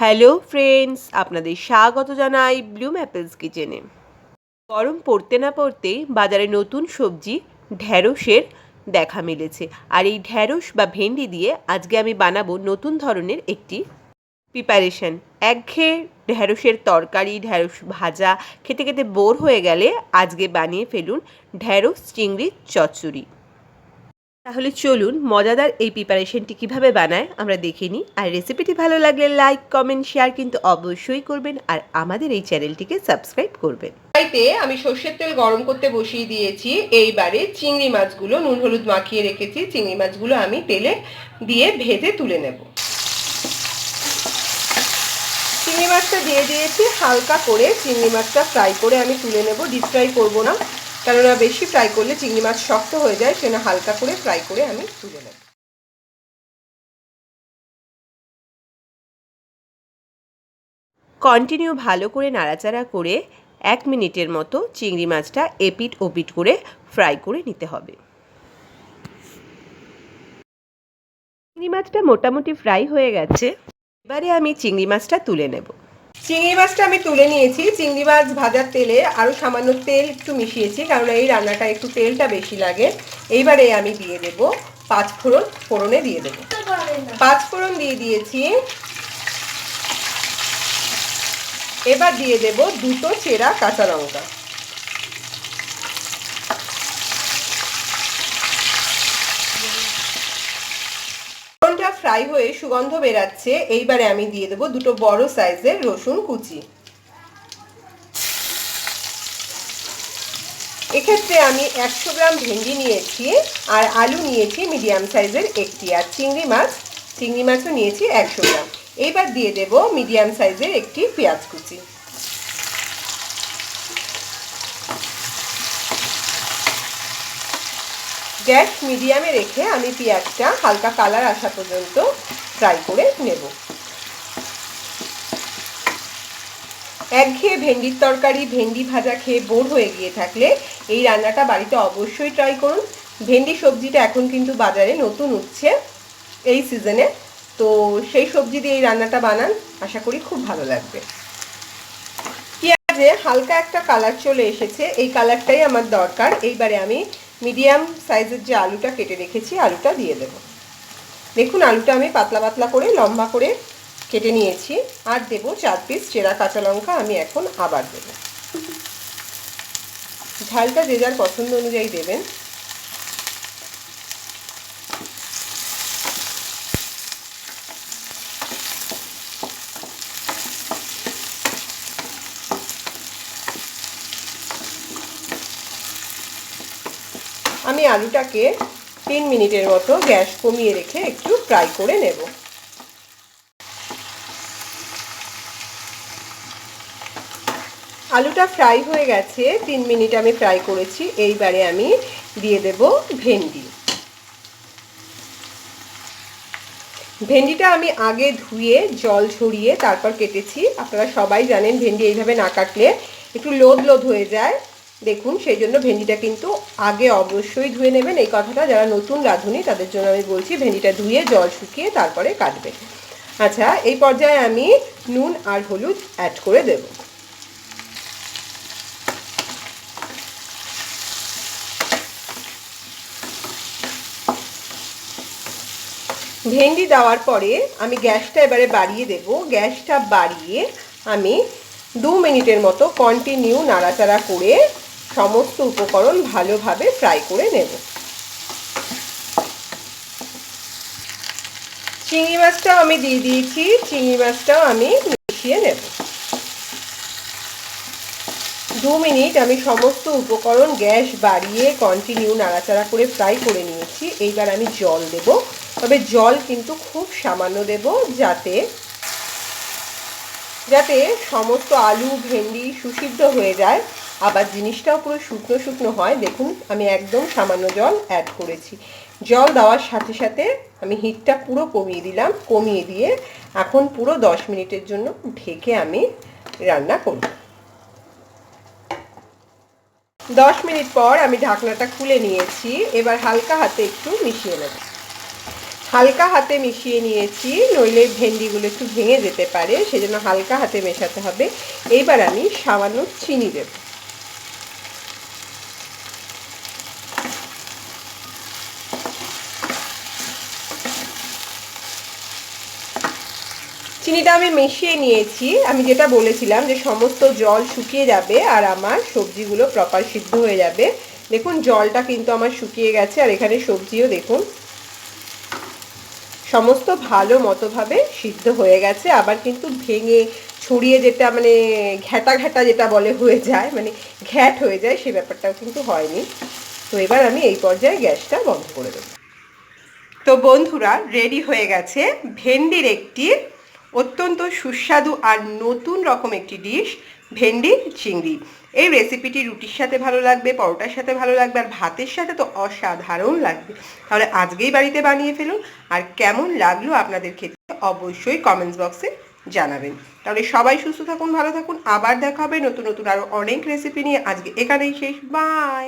Hello friends, আপনাদের স্বাগত জানাই ব্লুম অ্যাপেলস কিচেনে গরম পড়তে না পড়তেই বাজারে নতুন সবজি ঢ্যাঁড়সের দেখা মিলেছে। আর এই ঢ্যাঁড়স বা ভেন্ডি দিয়ে আজকে আমি বানাবো নতুন ধরনের একটি প্রিপারেশন একঘেয়ে ঢ্যাঁড়সের তরকারি, ঢ্যাঁড়স ভাজা, খেতে খেতে বোর হয়ে গেলে আজকে বানিয়ে ফেলুন ঢ্যাঁড়স চিংড়ির চচ্চড়ি। তাহলে চলুন মজাদার এই প্রিপারেশনটি কীভাবে বানায় আমরা দেখে নিই। আর রেসিপিটি ভালো লাগলে লাইক কমেন্ট শেয়ার কিন্তু অবশ্যই করবেন আর আমাদের এই চ্যানেলটিকে সাবস্ক্রাইব করবেন। কড়াইতে আমি সর্ষের তেল গরম করতে বসিয়ে দিয়েছি। এইবারে চিংড়ি মাছগুলো, নুন, হলুদ মাখিয়ে রেখেছি। চিংড়ি মাছগুলো আমি তেলে দিয়ে ভেজে তুলে নেব। চিংড়ি মাছটা দিয়ে দিয়েছি, হালকা করে চিংড়ি মাছটা ফ্রাই করে আমি তুলে নেব। ডিপ ফ্রাই করব না। কেননা বেশি ফ্রাই করলে চিংড়ি মাছ শক্ত হয়ে যায়, সেজন্য হালকা করে ফ্রাই করে আমি তুলে নেব। কন্টিনিউ ভালো করে নাড়াচাড়া করে এক মিনিটের মতো চিংড়ি মাছটা এপিট ওপিট করে ফ্রাই করে নিতে হবে। চিংড়ি মাছটা মোটামুটি ফ্রাই হয়ে গেছে, এবারে আমি চিংড়ি মাছটা তুলে নেব। চিংড়ি মাছটা আমি তুলে নিয়েছি। চিংড়ি মাছ ভাজার তেলে আরও সামান্য তেল একটু মিশিয়েছি কারণ এই রান্নাটা একটু তেলটা বেশি লাগে। এইবারে আমি দিয়ে দেব পাঁচ ফোড়ন, ফোড়নে দিয়ে দেব। পাঁচ ফোড়ন দিয়ে দিয়েছি। এবার দিয়ে দেব দুটো চেরা কাঁচা লঙ্কা। ফ্রাই হয়ে সুগন্ধ বেরাচ্ছে, এইবারে আমি দিয়ে দেবো দুটো বড় সাইজের রসুন কুচি। এক্ষেত্রে আমি একশো গ্রাম ভেন্ডি নিয়েছি আর আলু নিয়েছি মিডিয়াম সাইজের একটি, আর চিংড়ি মাছ, চিংড়ি মাছও নিয়েছি একশো গ্রাম। এইবার দিয়ে দেব মিডিয়াম সাইজের একটি পেঁয়াজ কুচি। গ্যাস মিডিয়ামে রেখে আমি পেঁয়াজটা হালকা কালার আসা পর্যন্ত ফ্রাই করে নেব। একঘেয়ে ভেন্ডির তরকারি, ভেন্ডি ভাজা খেয়ে বোর হয়ে গিয়ে থাকলে এই রান্নাটা বাড়িতে অবশ্যই ট্রাই করুন। ভেন্ডি সবজিটা এখন কিন্তু বাজারে নতুন উঠছে এই সিজনে তো সেই সবজি দিয়ে এই রান্নাটা বানান, আশা করি খুব ভালো লাগবে। পেঁয়াজে হালকা একটা কালার চলে এসেছে, এই কালারটাই আমার দরকার। এইবারে আমি মিডিয়াম সাইজের যে আলুটা কেটে রেখেছি, আলুটা দিয়ে দেব। দেখুন, আলুটা আমি পাতলা পাতলা করে, লম্বা করে কেটে নিয়েছি। আর দেব চার পিস চেরা কাঁচা লঙ্কা আমি এখন আবার দেব। ঝালটা যে যার পছন্দ অনুযায়ী দেবেন। আমি আলুটাকে তিন মিনিটের মতো গ্যাস কমিয়ে রেখে একটু ফ্রাই করে নেব। আলুটা ফ্রাই হয়ে গেছে, তিন মিনিট আমি ফ্রাই করেছি, এইবারে আমি দিয়ে দেব ভেন্ডি। ভেন্ডিটা আমি আগে ধুয়ে, জল ঝরিয়ে তারপর কেটেছি। আপনারা সবাই জানেন, ভেন্ডি এইভাবে না কাটলে একটু লোদ লোদ হয়ে যায়। দেখুন, সেই জন্য ভেন্ডিটা কিন্তু আগে অবশ্যই ধুয়ে নেবেন। এই কথাটা যারা নতুন রাঁধুনি, তাদের জন্য আমি বলছি, ভেন্ডিটা ধুয়ে জল শুকিয়ে তারপরে কাটবে। আচ্ছা এই পর্যায়ে আমি নুন আর হলুদ অ্যাড করে দেব। ভেন্ডি দেওয়ার পরে আমি গ্যাসটা এবারে বাড়িয়ে দেব। গ্যাসটা বাড়িয়ে আমি দু মিনিটের মতো কন্টিনিউ নাড়াচাড়া করে সমস্ত উপকরণ ভালোভাবে ফ্রাই করে নেব। চিংড়ি মাছটাও আমি দিয়ে দিয়েছি, চিংড়ি মাছটাও আমি মিশিয়ে নেব। দু মিনিট আমি সমস্ত উপকরণ, গ্যাস বাড়িয়ে কন্টিনিউ নাড়াচাড়া করে ফ্রাই করে নিয়েছি। এইবার আমি জল দেব। তবে জল কিন্তু খুব সামান্য দেব যাতে যাতে সমস্ত আলু, ভেন্ডি সুসিদ্ধ হয়ে যায়। আবার জিনিসটাও পুরো শুকনো শুকনো হয়। দেখুন, আমি একদম সামান্য জল অ্যাড করেছি। জল দেওয়ার সাথে সাথে আমি হিটটা পুরো কমিয়ে দিলাম। কমিয়ে দিয়ে এখন পুরো দশ মিনিটের জন্য ঢেকে আমি রান্না করব। দশ মিনিট পর আমি ঢাকনাটা খুলে নিয়েছি। এবার হালকা হাতে একটু মিশিয়ে নেব। হালকা হাতে মিশিয়ে নিয়েছি, নইলে ভেন্ডিগুলো একটু ভেঙে যেতে পারে, সেজন্য হালকা হাতে মেশাতে হবে। এইবার আমি সামান্য চিনি দেব। চিনিটা আমি মিশিয়ে নিয়েছি। আমি যেটা বলেছিলাম যে সমস্ত জল শুকিয়ে যাবে আর আমার সবজিগুলো প্রপার সিদ্ধ হয়ে যাবে। দেখুন, জলটা কিন্তু আমার শুকিয়ে গেছে আর এখানে সবজিও দেখুন। সমস্ত ভালো মতোভাবে সিদ্ধ হয়ে গেছে। আবার কিন্তু ভেঙে, ছড়িয়ে যেটা মানে ঘ্যাটা ঘ্যাটা যেটা বলে হয়ে যায় মানে ঘ্যাট হয়ে যায়, সে ব্যাপারটাও কিন্তু হয়নি। তো এবার আমি এই পর্যায়ে গ্যাসটা বন্ধ করে দেবো। তো বন্ধুরা রেডি হয়ে গেছে ভেন্ডির একটি অত্যন্ত সুস্বাদু আর নতুন রকম একটি ডিশ, ভেন্ডি চিংড়ি। এই রেসিপিটি রুটির সাথে ভালো লাগবে, পরোটার সাথে ভালো লাগবে, আর ভাতের সাথে তো অসাধারণ লাগবে। তাহলে আজকেই বাড়িতে বানিয়ে ফেলুন, আর কেমন লাগল আপনাদের ক্ষেত্রে অবশ্যই কমেন্টস বক্সে জানাবেন। তাহলে সবাই সুস্থ থাকুন, ভালো থাকুন, আবার দেখা হবে নতুন নতুন আরও অনেক রেসিপি নিয়ে। আজকে এখানেই শেষ বাই